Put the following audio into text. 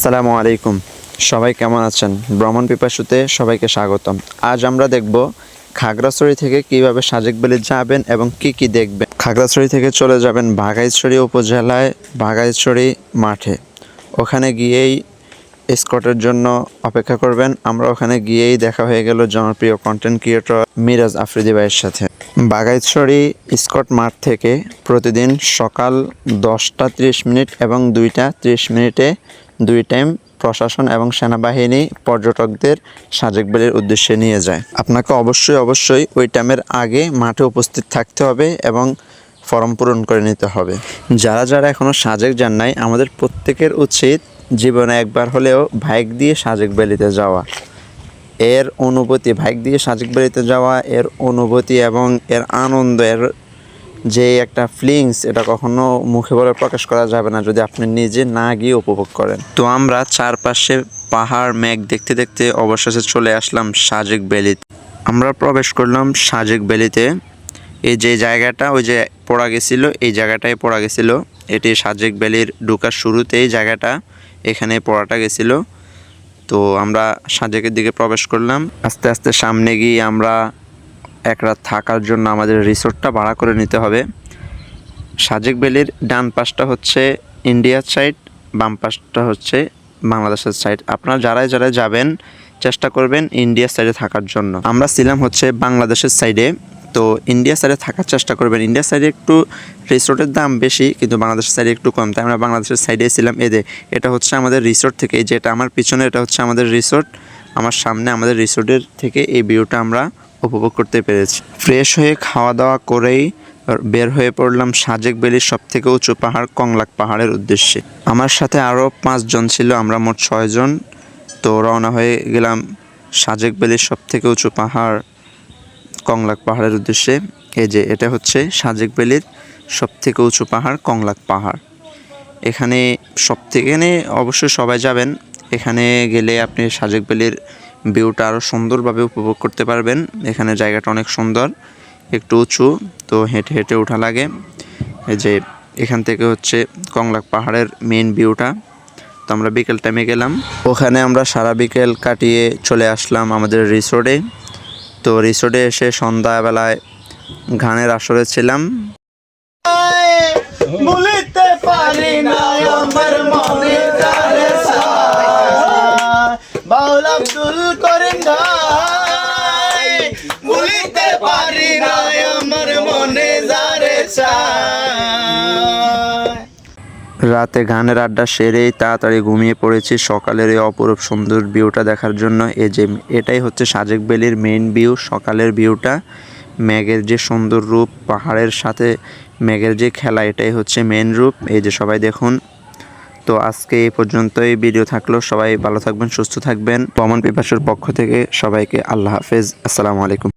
আসসালামু আলাইকুম। সবাই কেমন আছেন? ভ্রমণ পিপাসুতে সবাইকে স্বাগতম। আজ আমরা দেখব খাগড়াছড়ি থেকে কীভাবে সাজেক বেলি যাবেন এবং কি কি দেখবেন। খাগড়াছড়ি থেকে চলে যাবেন বাঘাইছড়ি উপজেলায়, বাঘাইছড়ি মাঠে। ওখানে গিয়েই স্কটের জন্য অপেক্ষা করবেন। আমরা ওখানে গিয়েই দেখা হয়ে গেল জনপ্রিয় কন্টেন্ট ক্রিয়েটর মিরাজ আফ্রিদি ভাইয়ের সাথে। বাগাইছড়ি স্কট মাঠ থেকে প্রতিদিন সকাল দশটা ত্রিশ মিনিট এবং দুইটা ত্রিশ মিনিটে দুই টাইম প্রশাসন এবং সেনাবাহিনী পর্যটকদের সাজেকবেলির উদ্দেশ্যে নিয়ে যায়। আপনাকে অবশ্যই অবশ্যই ওই টাইমের আগে মাঠে উপস্থিত থাকতে হবে এবং ফর্ম পূরণ করে নিতে হবে। যারা যারা এখনও সাজেক যান নাই, আমাদের প্রত্যেকের উচিত জীবনে একবার হলেও বাইক দিয়ে সাজেক বেলিতে যাওয়া। এর অনুভূতি, বাইক দিয়ে সাজেক বেলিতে যাওয়া, এর অনুভূতি এবং এর আনন্দ, এর যে একটা ফিলিংস এটা কখনো মুখে বলে প্রকাশ করা যাবে না যদি আপনি নিজে না গিয়ে উপভোগ করেন। তো আমরা চারপাশে পাহাড়, মেঘ দেখতে দেখতে অবশেষে চলে আসলাম সাজেক বেলিতে আমরা প্রবেশ করলাম সাজেক বেলিতে এই যে জায়গাটা, ওই যে পড়া গেছিল, এই জায়গাটায় পড়া গেছিল। এটি সাজেক ভ্যালির ঢুকার শুরুতেই জায়গাটা, এখানে পড়াটা গেছিল। তো আমরা সাজেকের দিকে প্রবেশ করলাম। আস্তে আস্তে সামনে গিয়ে আমরা এক রাত থাকার জন্য আমাদের রিসোর্টটা ভাড়া করে নিতে হবে। সাজেক ভ্যালির ডান পাশটা হচ্ছে ইন্ডিয়ার সাইড, বাম পাশটা হচ্ছে বাংলাদেশের সাইড। আপনারা যারাই যারাই যাবেন, চেষ্টা করবেন ইন্ডিয়ার সাইডে থাকার জন্য। আমরা ছিলাম হচ্ছে বাংলাদেশের সাইডে, তো ইন্ডিয়া সাইডে থাকার চেষ্টা করবেন। ইন্ডিয়া সাইডে একটু রিসোর্টের দাম বেশি, কিন্তু বাংলাদেশের সাইডে একটু কম। তাই আমরা বাংলাদেশের সাইডে ছিলাম। এদে এটা হচ্ছে আমাদের রিসোর্ট থেকে, এই যেটা আমার পিছনে, এটা হচ্ছে আমাদের রিসোর্ট। আমার সামনে আমাদের রিসোর্টের থেকে এই ভিউটা আমরা উপভোগ করতে পেরেছি। ফ্রেশ হয়ে খাওয়া দাওয়া করেই বের হয়ে পড়লাম সাজেক বেলির সব থেকে উঁচু পাহাড় কংলাক পাহাড়ের উদ্দেশ্যে। আমার সাথে আরও পাঁচজন ছিল, আমরা মোট ছয়জন। তো রওনা হয়ে গেলাম সাজেক বেলির সব থেকে উঁচু পাহাড় কংলাক পাহাড়ের উদ্দেশ্যে। এই যে, এটা হচ্ছে সাজেক বেলির সব থেকে উঁচু পাহাড় কংলাক পাহাড়। এখানে সব থেকে অবশ্যই সবাই যাবেন। এখানে গেলে আপনি সাজেক বেলির ভিউটা আরও সুন্দরভাবে উপভোগ করতে পারবেন। এখানে জায়গাটা অনেক সুন্দর, একটু উঁচু, তো হেঁটে হেঁটে ওঠা লাগে। এই যে এখান থেকে হচ্ছে কংলাক পাহাড়ের মেন ভিউটা তো আমরা বিকেল টাইমে গেলাম। ওখানে আমরা সারা বিকেল কাটিয়ে চলে আসলাম আমাদের রিসোর্টে। তো রিসোর্টে এসে সন্ধ্যাবেলায় গানের আসরে ছিলাম। রাতে গানের আড্ডা সেরেই তাড়াতাড়ি ঘুমিয়ে পড়েছি। সকালের এই অপরূপ সুন্দর ভিউটা দেখার জন্য এই যে এটাই হচ্ছে সাজেক বেলির মেইন ভিউ সকালের ভিউটা, মেঘের যে সুন্দর রূপ, পাহাড়ের সাথে মেঘের যে খেলা, এটাই হচ্ছে মেন রূপ। এই যে সবাই দেখুন। তো আজকে এই পর্যন্তই। ভিডিও থাকল, সবাই ভালো থাকবেন, সুস্থ থাকবেন। পমন পিপাসুর পক্ষ থেকে সবাইকে আল্লাহ হাফেজ। আসসালামু আলাইকুম।